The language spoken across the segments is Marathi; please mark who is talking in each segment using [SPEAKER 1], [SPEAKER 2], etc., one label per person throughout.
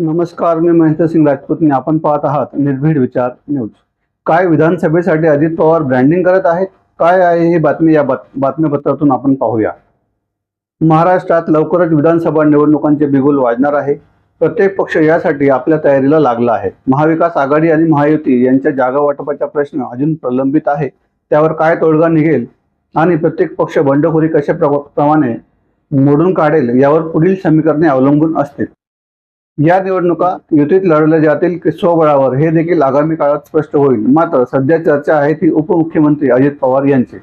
[SPEAKER 1] नमस्कार मी महेंद्र सिंग राजपूतने आपण पाहत आहात निर्भीड विचार न्यूज. काय विधानसभेसाठी अजित पवार ब्रँडिंग करत आहेत? काय आहे ही बातमी? या बात बातमीपत्रातून आपण पाहूया. महाराष्ट्रात लवकरच विधानसभा निवडणुकांचे बिगुल वाजणार आहे. प्रत्येक पक्ष यासाठी आपल्या तयारीला लागला आहे. महाविकास आघाडी आणि महायुती यांच्या जागा वाटपाचा प्रश्न अजून प्रलंबित आहे. त्यावर काय तोडगा निघेल? आणि प्रत्येक पक्ष बंडखोरी कशा प्रमाणे मोडून काढेल? यावर पुढील समीकरणे अवलंबून असतील. या निवडणुका युतीत लढवल्या जातील की स्वबळावर हे देखील आगामी काळात स्पष्ट होईल. मात्र सध्या चर्चा आहे ती उपमुख्यमंत्री अजित पवार यांची.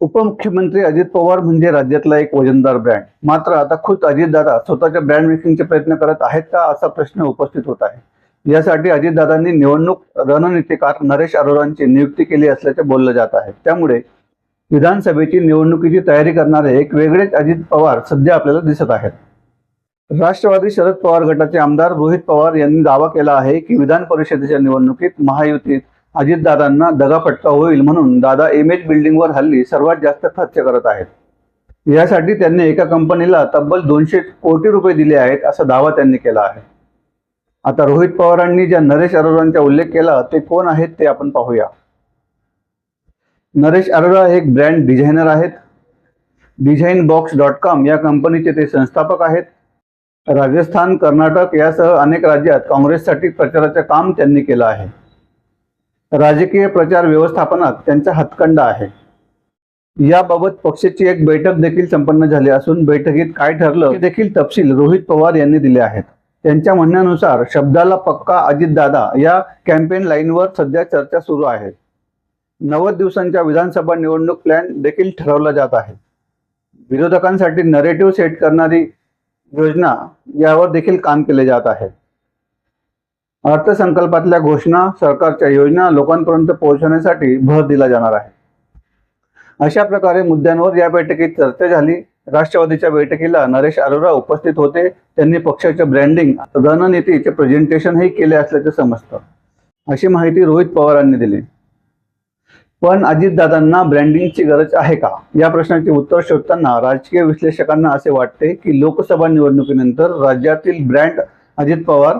[SPEAKER 1] उपमुख्यमंत्री अजित पवार म्हणजे राज्यातला एक वजनदार ब्रँड मात्र आता खुद अजितदादा स्वतःच्या ब्रँड मेकिंगचे प्रयत्न करत आहेत का असा प्रश्न उपस्थित होत आहे. यासाठी अजितदादांनी निवडणूक रणनीतिकार नरेश अरोरांची नियुक्ती केली असल्याचे बोललं जात आहे. त्यामुळे विधानसभेची निवडणुकीची तयारी करणारे एक वेगळेच अजित पवार सध्या आपल्याला दिसत आहेत. राष्ट्रवादी शरद पवार गटाचे आमदार रोहित पवार यांनी दावा केला आहे की विधान परिषदेच्या निवडणुकीत महायुतीत अजितदादांना दगाफटका होईल म्हणून दादा इमेज बिल्डिंगवर हल्ली सर्वात जास्त खर्च करत आहेत. यासाठी त्यांनी एका कंपनीला तब्बल दोनशे कोटी रुपये दिले आहेत असा दावा त्यांनी केला आहे. आता रोहित पवारांनी ज्या नरेश अरोरांचा उल्लेख केला ते कोण आहेत ते आपण पाहूया. नरेश अरोरा हे एक ब्रँड डिझायनर आहेत. डिझाईन बॉक्स डॉट कॉम या कंपनीचे ते संस्थापक आहेत. राजस्थान कर्नाटक यासह अनेक राज्यात काँग्रेससाठी प्रचाराचे काम त्यांनी केलं आहे. राजकीय प्रचार व्यवस्थापनात त्यांचा हातखंडा आहे. याबाबत पक्षाची एक बैठक देखील संपन्न झाली असून बैठकीत काय ठरलं देखील तपशील रोहित पवार यांनी दिले आहेत. त्यांच्या म्हणण्यानुसार शब्दाला पक्का अजितदादा या कॅम्पेन लाईनवर सध्या चर्चा सुरू आहे. नव्वद दिवसांच्या विधानसभा निवडणूक प्लॅन देखील ठरवला जात आहे. विरोधकांसाठी नरेटिव्ह सेट करणारी योजना यावर देखील काम केले जात आहे. अर्थसंकल्पातल्या घोषणा सरकारच्या योजना लोकांपर्यंत पोहोचवण्यासाठी भर दिला जाणार आहे. अशा प्रकारे मुद्द्यांवर या बैठकीत चर्चा झाली. राष्ट्रवादीच्या बैठकीला नरेश अरोरा उपस्थित होते. त्यांनी पक्षाच्या ब्रँडिंग रणनीतीचे प्रेझेंटेशनही केले असल्याचे समजतं. अशी माहिती रोहित पवारांनी दिली. पण अजितदादांना ब्रँडिंगची गरज आहे का? या प्रश्नाचे उत्तर शोधताना राजकीय विश्लेषकांना असे वाटते की लोकसभा निवडणुकीनंतर राज्यातील ब्रँड अजित पवार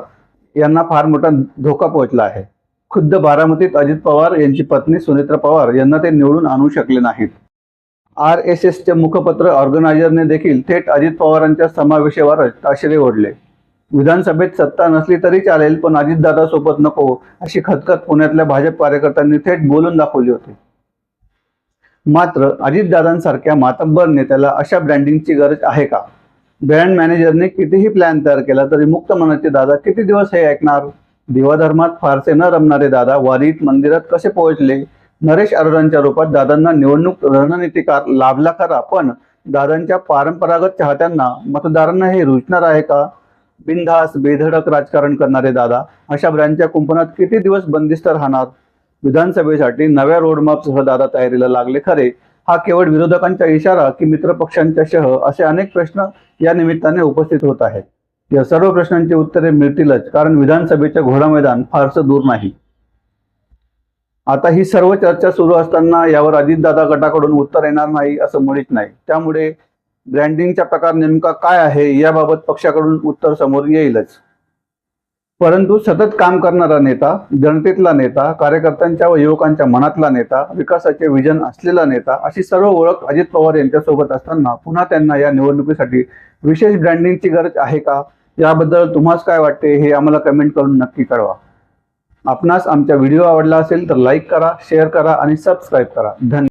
[SPEAKER 1] यांना फार मोठा धोका पोहोचला आहे. खुद्द बारामतीत अजित पवार यांची पत्नी सुनेत्रा पवार यांना ते निवडून आणू शकले नाहीत. आर एस एसचे मुखपत्र ऑर्गनायझरने देखील थेट अजित पवारांच्या समावेशावरच ताशेरे ओढले. विधानसभेत सत्ता नसली तरी चालेल पण अजितदादा सोबत नको अशी खतखत पुण्यातल्या भाजप कार्यकर्त्यांनी थेट बोलून दाखवली होती. मात्र अजितदादांसारख्या मातब्बर नेत्याला अशा ब्रँडिंगची गरज आहे का? ब्रँड मॅनेजरने कितीही प्लॅन तयार केला तरी मुक्त मनाचे दादा किती दिवस हे ऐकणार? देवाधर्मात फारसे न रमणारे दादा वारीत मंदिरात कसे पोहोचले? नरेश अरोरांच्या रूपात दादांना निवडणूक रणनीतिकार लाभला खरा पण दादांच्या परंपरागत चाहत्यांना मतदारांना हे रुचणार आहे का? बिनधास बेधडक राजकारण करणारे दादा अशा ब्रँडच्या कुंपणात किती दिवस बंदिस्त राहणार? विधानसभेसाठी नव्या रोडमॅपसह दादा तयारीला लागले खरे. हा केवळ विरोधकांचा इशारा की मित्रपक्षांच्या शह असे अनेक प्रश्न या निमित्ताने उपस्थित होत आहेत. या सर्व प्रश्नांची उत्तरे मिळतीलच कारण विधानसभेचे घोडा मैदान फारसं दूर नाही. आता ही सर्व चर्चा सुरू असताना यावर अजितदादा गटाकडून उत्तर येणार नाही असं मुळीच नाही. त्यामुळे ब्रँडिंगचा प्रकार नेमका काय आहे याबाबत पक्षाकडून उत्तर समोर येईलच. परंतु सतत काम करणारा नेता जनतेतला नेता कार्यकर्त्यांच्या व युवकांच्या मनातला नेता विकासाचे विजन असलेला नेता अशी सर्व ओळख अजित पवार यांच्यासोबत असताना पुन्हा त्यांना या निवडणुकीसाठी विशेष ब्रँडिंगची गरज आहे का? याबद्दल तुम्हाला काय वाटते हे आम्हाला कमेंट करून नक्की कळवा. आपणास आमचा व्हिडिओ आवडला असेल तर लाईक करा शेअर करा आणि सबस्क्राईब करा. धन्यवाद.